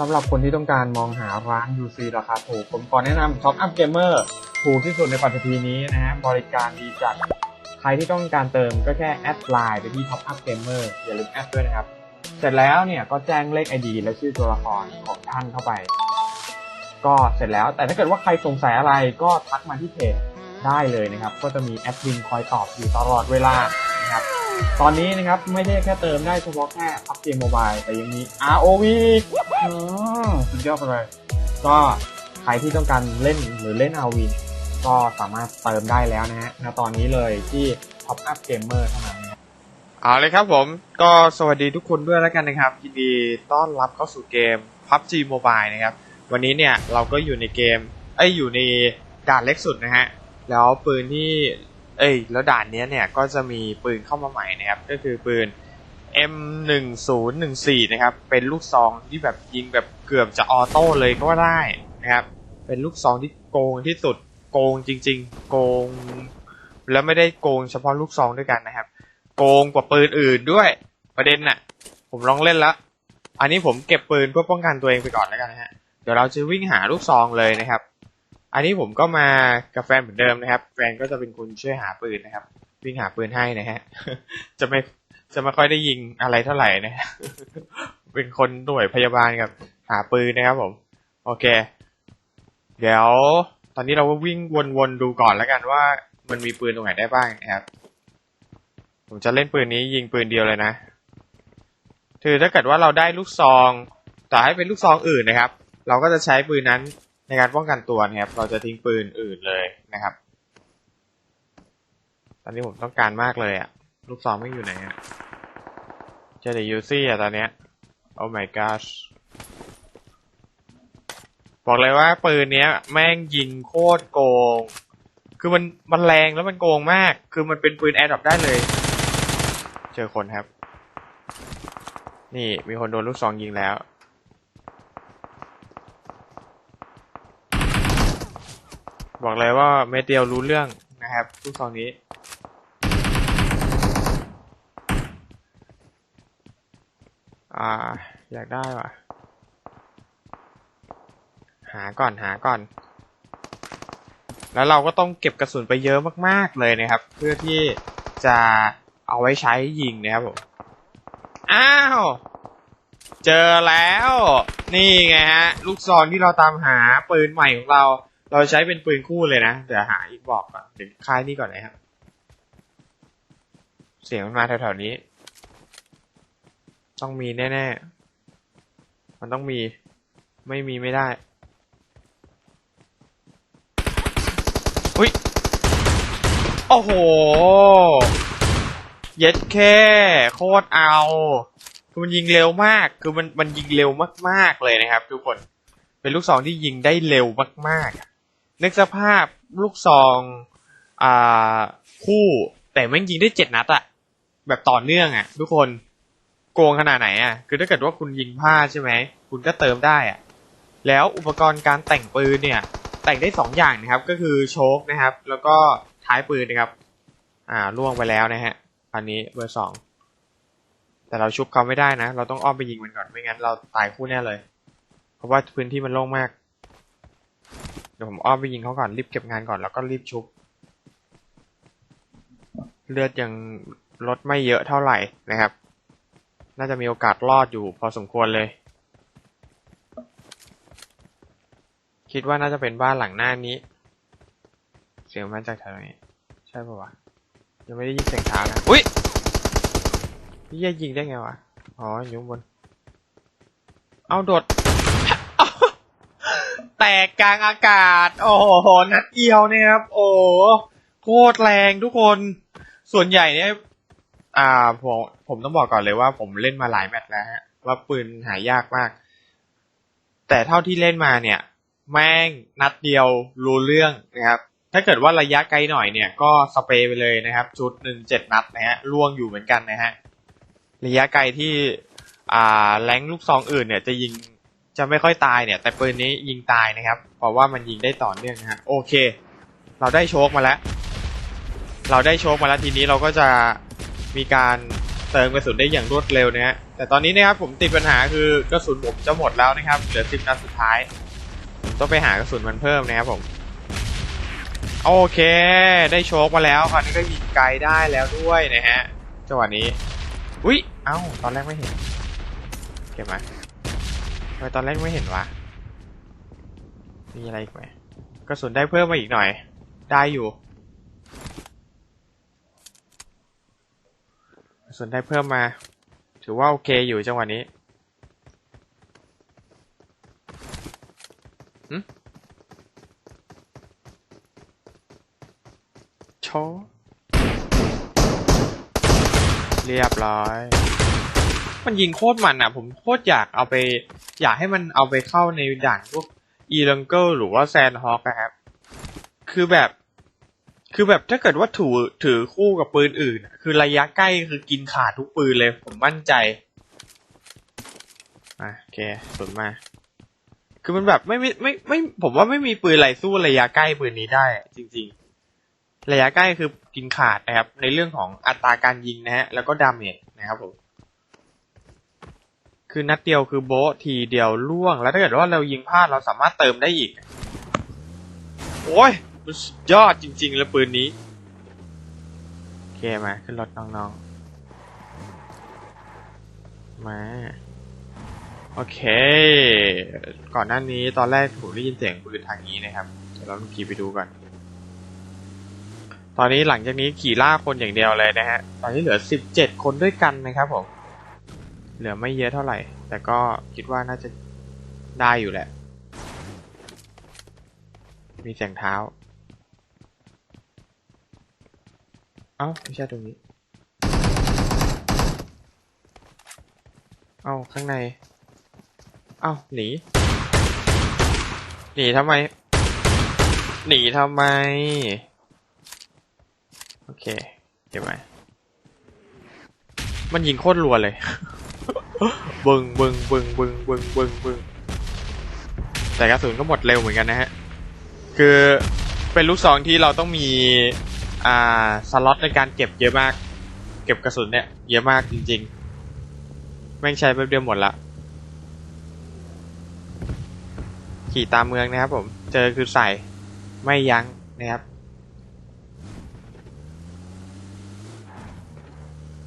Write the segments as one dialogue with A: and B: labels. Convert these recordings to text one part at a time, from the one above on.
A: สำหรับคนที่ต้องการมองหาร้าน UC ราคาถูก ผมขอแนะนำ Top Up Gamer ถูกที่สุดในปัจจุบันนี้นะฮะบริการดีจัด ใครที่ต้องการเติมก็แค่แอดไลน์ไปที่ Top Up Gamer อย่าลืมแอดด้วยนะครับ เสร็จแล้วเนี่ยก็แจ้งเลข ID และชื่อตัวละครของท่านเข้าไป ก็เสร็จแล้วแต่ถ้าเกิดว่าใครสงสัยอะไรก็ทักมาที่เพจได้เลยนะครับ ก็จะมีแอดมินคอยตอบอยู่ตลอดเวลา ตอนนี้นะครับไม่ได้แค่เติมได้เฉพาะแค่พับเกมโมบายแต่ยังมี ROV อืมสุดยอดไปเลยก็ใครที่ต้องการเล่นหรือเล่น ROV เนี่ยก็สามารถเติมได้แล้วนะฮะณตอนนี้เลยที่ Top Up Gamer เท่านั้นนะ
B: เอาเลยครับผมก็สวัสดีทุกคนด้วยแล้วกันนะครับยินดีต้อนรับเข้าสู่เกม PUBG Mobile นะครับ วันนี้เนี่ยเราก็อยู่ในเกมเอ้ยอยู่ในด่านเล็กสุดนะฮะ แล้วปืนที่ เอ้ยแล้วด่านเนี้ยเนี่ยก็จะมีปืนเข้ามาใหม่นะครับ ก็คือปืน M1014 นะครับ เป็นลูกซองที่แบบยิงแบบเกือบจะออโต้เลยก็ว่าได้นะครับ เป็นลูกซองที่โกงที่สุดโกงจริง ๆ โกง แล้วไม่ได้โกงเฉพาะลูกซองด้วยกันนะครับ โกงกว่าปืนอื่นด้วยประเด็นน่ะ ผมลองเล่นแล้วอันนี้ผมเก็บปืนเพื่อป้องกันตัวเองไปก่อนแล้วกันนะฮะเดี๋ยวเราจะวิ่งหาลูกซองเลยนะครับ อันนี้ผมก็มากับแฟนเหมือนเดิมนะครับ แฟนก็จะเป็นคนช่วยหาปืนนะครับ วิ่งหาปืนให้นะฮะ จะไม่จะไม่ค่อยได้ยิงอะไรเท่าไหร่นะ เป็นคนหน่วยพยาบาลกับหาปืนนะครับผม โอเค เดี๋ยวตอนนี้เราก็วิ่งวนๆดูก่อนแล้วกันว่ามันมีปืนตรงไหนได้บ้างนะครับ ผมจะเล่นปืนนี้ยิงปืนเดียวเลยนะ คือถ้าเกิดว่าเราได้ลูกซอง ต่อให้เป็นลูกซองอื่นนะครับ เราก็จะใช้ปืนนั้น ในการป้องกันตัวนะครับ เราจะทิ้งปืนอื่นเลยนะครับ ตอนนี้ผมต้องการมากเลยอะลูกซองไม่อยู่ไหนอะเจอแต่ยูซี่อะตอนเนี้ย โอ้ my gosh บอกเลยว่าปืนเนี้ย แม่งยิงโคตรโกง คือมันมันแรงแล้วมันโกงมาก คือมันเป็นปืนแอร์ดรอปได้เลย เจอคนครับ นี่มีคนโดนลูกซองยิงแล้ว บอกเลยว่าเมดเดียวรู้เรื่องนะครับลูกซองนี้ อ่า อยากได้ว่ะ หาก่อนหาก่อน แล้วเราก็ต้องเก็บกระสุนไปเยอะมากๆเลยนะครับ เพื่อที่จะเอาไว้ใช้ยิงนะครับผม อ้าว เจอแล้ว นี่ไงฮะ ลูกซองที่เราตามหาปืนใหม่ของเรา เราใช้เป็นปืนคู่เลยนะเดี๋ยวหาอีกบอกก่อนเดี๋ยวค่ายนี่ก่อนนะครับ เสียงมันมาแถวๆนี้ ต้องมีแน่ๆ มันต้องมี ไม่มีไม่ได้อุ้ย โอ้โห เย็ดแค่ โคตรเอา คือมันยิงเร็วมาก คือมันมันยิงเร็วมากๆเลยนะครับทุกคน เป็นลูกซองที่ยิงได้เร็วมากๆ นึกสภาพลูกซองอ่าคู่แต่แม่งยิงได้เจ็ดนัดอะแบบต่อเนื่องอะทุกคนโกงขนาดไหนอะคือถ้าเกิดว่าคุณยิงพลาดใช่ไหมคุณก็เติมได้อะแล้วอุปกรณ์การแต่งปืนเนี่ย แต่งได้สองอย่างนะครับ ก็คือโชคนะครับ แล้วก็ท้ายปืนนะครับ อ่าล่วงไปแล้วนะฮะอันนี้เบอร์สองแต่เราชุบเขาไม่ได้นะ เราต้องอ้อมไปยิงมันก่อนไม่งั้นเราตายคู่แน่เลย เพราะว่าพื้นที่มันโล่งมาก เดี๋ยวผมอ้อมไปยิงเขาก่อนรีบเก็บงานก่อนแล้วก็รีบชุบ เลือดยังลดไม่เยอะเท่าไหร่นะครับ น่าจะมีโอกาสรอดอยู่พอสมควรเลย คิดว่าน่าจะเป็นบ้านหลังหน้านี้ เสียงมาจากแถวนี้ ใช่ปะวะยังไม่ได้ยินเสียงเท้านะอุ้ยนี่ยิงได้ไงวะ อ๋ออยู่บน เอาโดด กกลางอากาศ โอ้โห นัดเดียวเนี่ยครับ โอ้โหโคตรแรงทุกคน ส่วนใหญ่เนี่ย อ่า ผม ผมต้องบอกก่อนเลยว่าผมเล่นมาหลายแมตช์แล้วฮะ ว่าปืนหายากมาก แต่เท่าที่เล่นมาเนี่ย แม่งนัดเดียวรู้เรื่องนะครับ ถ้าเกิดว่าระยะไกลหน่อยเนี่ย ก็สเปรย์ไปเลยนะครับชุดหนึ่งเจ็ดนัดนะฮะ ล่วงอยู่เหมือนกันนะฮะ ระยะไกลที่ อ่า แรงลูกซองอื่นเนี่ยจะยิง จะไม่ค่อยตายเนี่ย แต่ปืนนี้ยิงตายนะครับ เพราะว่ามันยิงได้ต่อเนื่องนะฮะโอเค เราได้โชคมาแล้ว เราได้โชคมาแล้วทีนี้เราก็จะมีการเติมกระสุนได้อย่างรวดเร็วนะฮะแต่ตอนนี้นะครับผมติดปัญหาคือกระสุนผมจะหมดแล้วนะครับ เหลือสิบนัดสุดท้ายผมต้องไปหากระสุนมันเพิ่มนะครับผมโอเค ได้โชคมาแล้วคราวนี้ก็ยิงไกลได้แล้วด้วยนะฮะจังหวะนี้ อุ้ยเอ้า ตอนแรกไม่เห็น เก็บมา ทำไมตอนแรกไม่เห็นวะ มีอะไรอีกไหมกระสุนได้เพิ่มมาอีกหน่อย ได้อยู่กระสุนได้เพิ่มมา ถือว่าโอเคอยู่จังหวะนี้โชว์เรียบร้อย มันยิงโคตรมันอะ ผมโคตรอยากเอาไป อยากให้มันเอาไปเข้าในด่านพวกอีลังเกิลหรือว่าแซนฮอ k นะครับ คือแบบ คือแบบถ้าเกิดว่าถือถือคู่กับปืนอื่นอะคือระยะใกล้คือกินขาดทุกปืนเลยผมมั่นใจอะโอเคสุดมาคือมันแบบไม่ไม่ไม่ไม่ผมว่าไม่มีปืนอะไรสู้ระยะใกล้ปืนนี้ได้ จริง ๆ ระยะใกล้คือกินขาดนะครับ ในเรื่องของอัตราการยิงนะฮะแล้วก็ดาเมจนะครับผม คือนัดเดียวคือโบทีเดียวล่วง แล้วถ้าเกิดว่าเรายิงพลาดเราสามารถเติมได้อีก โอ้ยมันยอดจริง ๆ แล้วปืนนี้ โอเคมาขึ้นรถน้องๆ มาโอเค ก่อนหน้านี้ตอนแรกผมได้ยินเสียงปืนทางนี้นะครับ เดี๋ยวเราขี่ไปดูก่อน ตอนนี้หลังจากนี้ขี่ล่าคนอย่างเดียวเลยนะฮะ ตอนนี้เหลือสิบเจ็ดคนด้วยกันนะครับผม เหลือไม่เยอะเท่าไหร่ แต่ก็คิดว่าน่าจะได้อยู่แหละ มีเสียงเท้า เอ้า ไม่ใช่ตรงนี้ เอ้า ข้างใน เอ้า หนี หนีทำไม หนีทำไม โอเค เก็บไว้มันยิงโคตรรัวเลย บึงบึงบึงบึงบึงบึงบึงแต่กระสุนก็หมดเร็วเหมือนกันนะฮะ คือเป็นลูกซองที่เราต้องมีอ่าสล็อตในการเก็บเยอะมาก เก็บกระสุนเนี่ยเยอะมากจริงๆ แม่งใช้แป๊บเดียวหมดละ ขี่ตามเมืองนะครับผม เจอคือใส่ไม่ยั้งนะครับ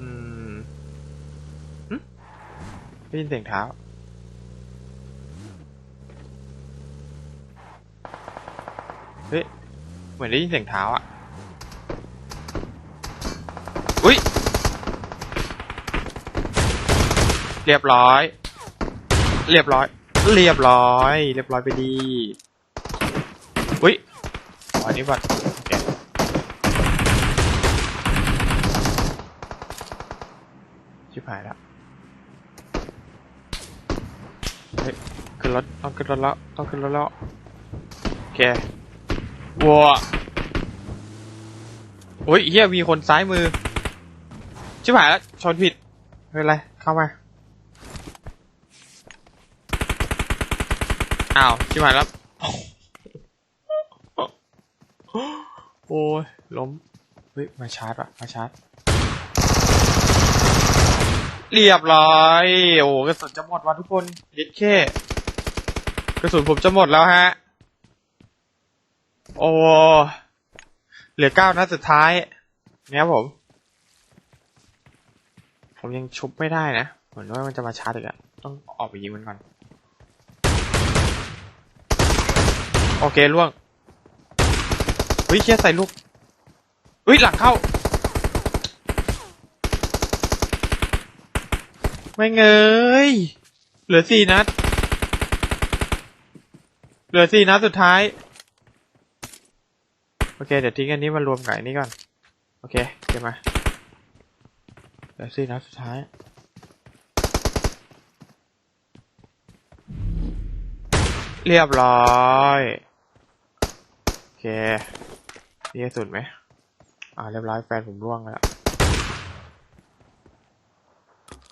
B: อืมหึ ได้ยินเสียงเท้า เฮ้ย เหมือนได้ยินเสียงเท้าอะ อุ้ย เรียบร้อย เรียบร้อย เรียบร้อย เรียบร้อยไปดี อุ้ยอันนี้บัตรชิบหายแล้ว เฮ้ยขึ้นรถต้องขึ้นรถแล้วต้องขึ้นรถแล้วโอเควัวโอ้ยเฮียมีคนซ้ายมือ ชิบหายแล้วชนผิดไม่เป็นไรเข้ามาอ้าวชิบหายแล้วโอ้ยล้มเฮ้ยมาชาร์จว่ะมาชาร์จ เรียบร้อย โอ้กระสุนจะหมดว่ะทุกคนยิดแค่กระสุนผมจะหมดแล้วฮะ โอ้เหลือเก้านัดสุดท้ายเนี่ยผม ผมยังชุบไม่ได้นะเหมือนว่ามันจะมาชาร์จอีกอะต้องออกไปยิงมันก่อน โอเคล่วงเฮ้ยเชี่ยใส่ลูกเฮ้ยหลังเข้า ไม่เงยเหลือสี่นัด เหลือสี่นัดสุดท้าย โอเค เดี๋ยวทิ้งอันนี้มารวมกับอันนี้ก่อน โอเคเก็บมา เหลือสี่นัดสุดท้าย เรียบร้อย โอเคนี่สุดไหมอ่าเรียบร้อยแฟนผมร่วงแล้ว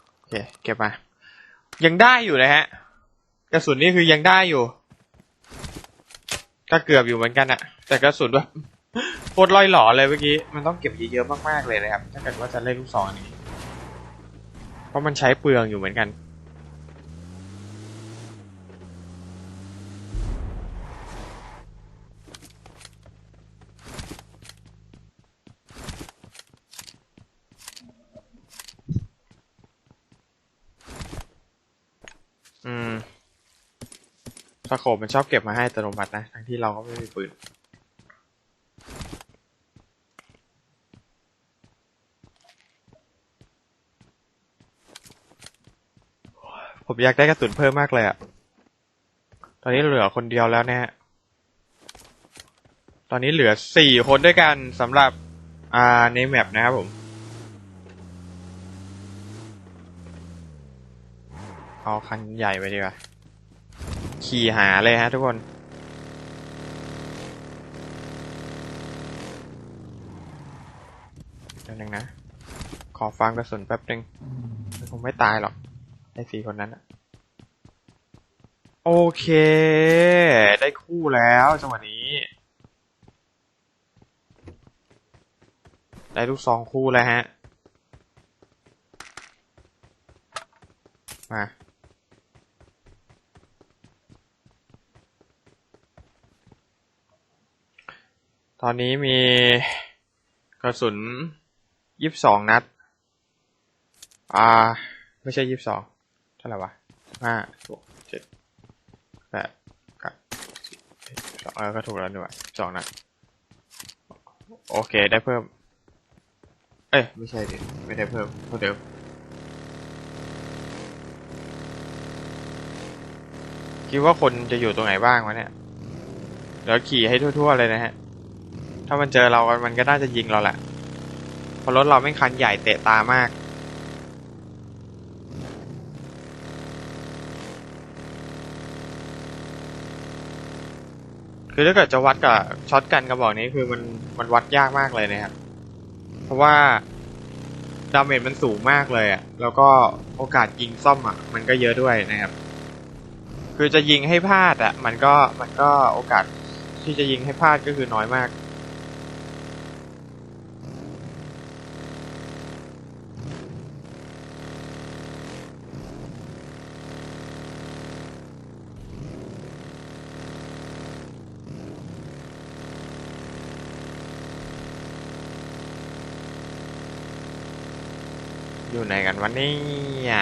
B: โอ เคเก็บมา ยังได้อยู่นะฮะ กระสุนนี่คือยังได้อยู่ ก็เกือบอยู่เหมือนกันอะแต่กระสุนแบบโคตรลอยหล่อเลยเมื่อกี้ มันต้องเก็บเยอะๆมากๆเลยนะครับ ถ้าเกิดว่าจะเล่นลูกซองอันนี้ราะมันใช้เปลืองอยู่เหมือนกัน สโคปมันชอบเก็บมาให้อัตโนมัตินะ ทั้งที่เราก็ไม่มีปืน ผมอยากได้กระสุนเพิ่มมากเลยอะตอนนี้เหลือคนเดียวแล้วนะฮะตอนนี้เหลือสี่คนด้วยกันสำหรับ อ่า ในแมปนะครับผมเอาคันใหญ่ไปดีกว่า ขี่หาเลยฮะทุกคน เดี๋ยวนึงนะ ขอฟังกระสุนแป๊บนึงมันคงไม่ตายหรอก ไอ้สี่คนนั้นอะโอเค ได้คู่แล้วจังหวะนี้ ได้ลูกสองคู่แล้วฮะ มา ตอนนี้มีกระสุนยี่สิบสองนัด อ่า ไม่ใช่ยี่สิบสองเท่าไหร่วะห้าหกเจ็ดแปดเก้าสิบสองเออก็ถูกแล้วด้วยสองนัด โอเคได้เพิ่ม เอ้ย ไม่ใช่ดิไม่ได้เพิ่มเท่าเดิมคิดว่าคนจะอยู่ตรงไหนบ้างวะเนี่ย เดี๋ยวขี่ให้ทั่วๆเลยนะฮะ ถ้ามันเจอเรา มันก็น่าจะยิงเราแหละเพราะรถเราไม่คันใหญ่เตะตามากคือถ้าเกิดจะวัดกับช็อตกันกระบอกนี้คือมันมันวัดยากมากเลยนะครับ เพราะว่าดาเมจมันสูงมากเลยอะ่ะ แล้วก็โอกาสยิงซ่อมอะ่ะ มันก็เยอะด้วยนะครับ คือจะยิงให้พลาดอะ่ะ มันก็มันก็โอกาสที่จะยิงให้พลาดก็คือน้อยมาก อยู่ไหนกันวะเนี่ย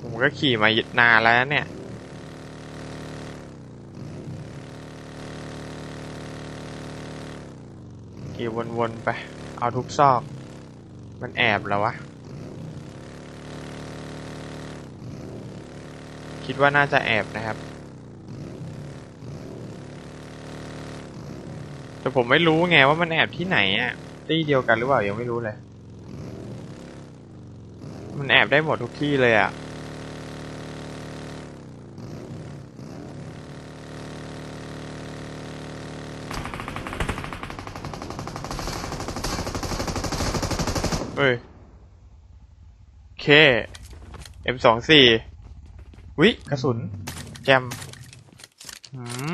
B: ผมก็ขี่มานานแล้วเนี่ย ขี่วนๆไป เอาทุกซอก มันแอบแล้ววะ คิดว่าน่าจะแอบนะครับ แต่ ผมไม่รู้ไงว่ามันแอบที่ไหนอะตี้เดียวกันหรือเปล่ายังไม่รู้เลย มันแอบได้หมดทุกที่เลยอะเฮ้ยเค M สองสี่วิกระสุน แจม อืม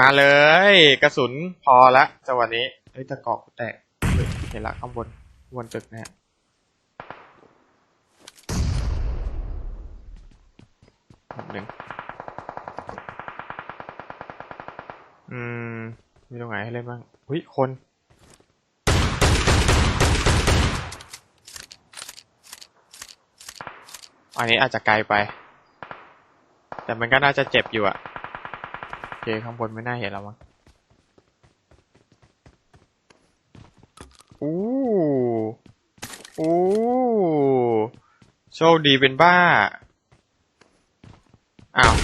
B: มาเลย กระสุนพอละจังหวะนี้เฮ้ยตะกอกแตกเห็นละข้างบนบนตึกแน่หนึ่งอืม มีตรงไหนให้เล่นบ้างหุ้ย คน อันนี้อาจจะไกลไป แต่มันก็น่าจะเจ็บอยู่อะ เคข้างบนไม่น่าเห็นแล้วมั้งอู้อู้โชคดีเป็นบ้า อ้าว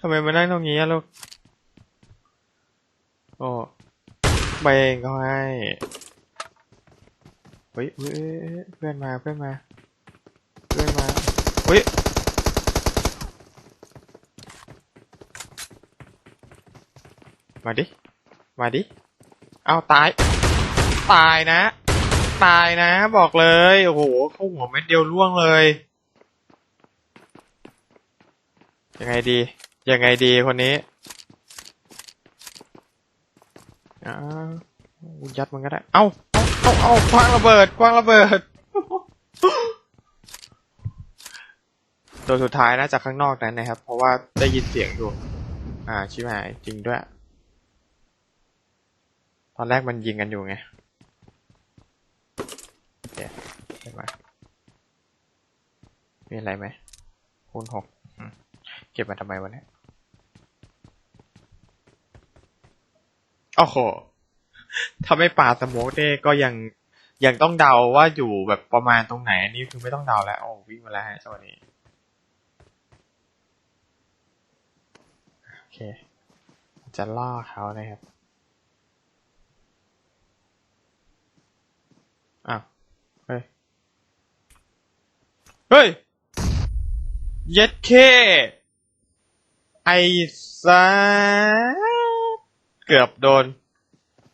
B: ทำไมมานั่งตรงนี้ลูก โอ้เบงเขาให้ เฮ้ยเพื่อนมา เพื่อนมา เพื่อนมา เฮ้ย มาดิ มาดิ เอาตาย ตายนะ ตายนะ บอกเลย โอ้โห เข้าหัวเม็ดเดียวล่วงเลย ยังไงดี ยังไงดีคนนี้อ่ายัดมันก็ได้ เอาเอาเอาคว้างระเบิดคว้างระเบิด ตัวสุดท้ายนะจากข้างนอกนั้นนะครับ เพราะว่าได้ยินเสียงอยู่ อ่า ชิบหาย จริงด้วย ตอนแรกมันยิงกันอยู่ไงโอเคเก็บมามีอะไรไหมคูณหกเก็บมาทำไมวะเนี่ยโอ้โหถ้าไม่ปาสโมกเด้ก็ยังยังต้องเดาว่าอยู่แบบประมาณตรงไหน อันนี้คือไม่ต้องเดาแล้ว โอ้วิ่งมาแล้วฮะสวัสดีโอเค จะล่อเขานะครับ อ้าวเฮ้ย เฮ้ย เย็ดเค ไอซ่าเกือบโดน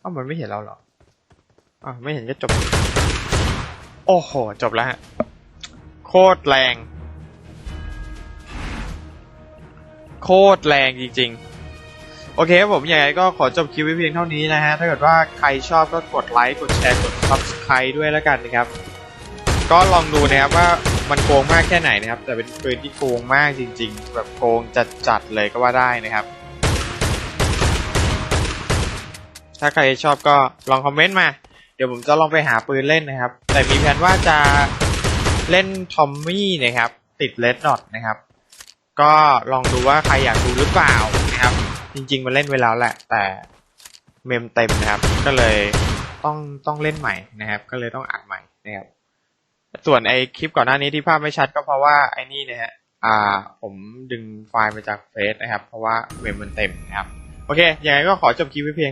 B: อ้าวมันไม่เห็นเราเหรออ้าวไม่เห็นก็จบ โอ้โห จบแล้วฮะ โคตรแรง โคตรแรงจริง ๆ โอเคครับผมยังไงก็ขอจบคลิปไว้เพียงเท่านี้นะฮะ ถ้าเกิดว่าใครชอบก็กดไลค์ กดแชร์ กด subscribe ด้วยแล้วกันนะครับ ก็ลองดูนะครับว่ามันโกงมากแค่ไหนนะครับ แต่เป็นปืนที่โกงมากจริง ๆ แบบโกงจัดๆเลยก็ว่าได้นะครับ ถ้าใครชอบก็ลองคอมเมนต์มา เดี๋ยวผมจะลองไปหาปืนเล่นนะครับ แต่มีแผนว่าจะเล่นทอมมี่นะครับ ติดเลดดอทนะครับ ก็ลองดูว่าใครอยากดูหรือเปล่า จริง ๆ มันเล่นไว้แล้วแหละ แต่เมมเต็มนะครับ ก็เลยต้องต้องเล่นใหม่นะครับ ก็เลยต้องอัดใหม่นะครับ ส่วนไอคลิปก่อนหน้านี้ที่ภาพไม่ชัดก็เพราะว่าไอนี่นะฮะอ่าผมดึงไฟล์มาจากเฟซนะครับ เพราะว่าเมมมันเต็มนะครับ โอเค ยังไงก็ขอจบคลิปไว้เพียง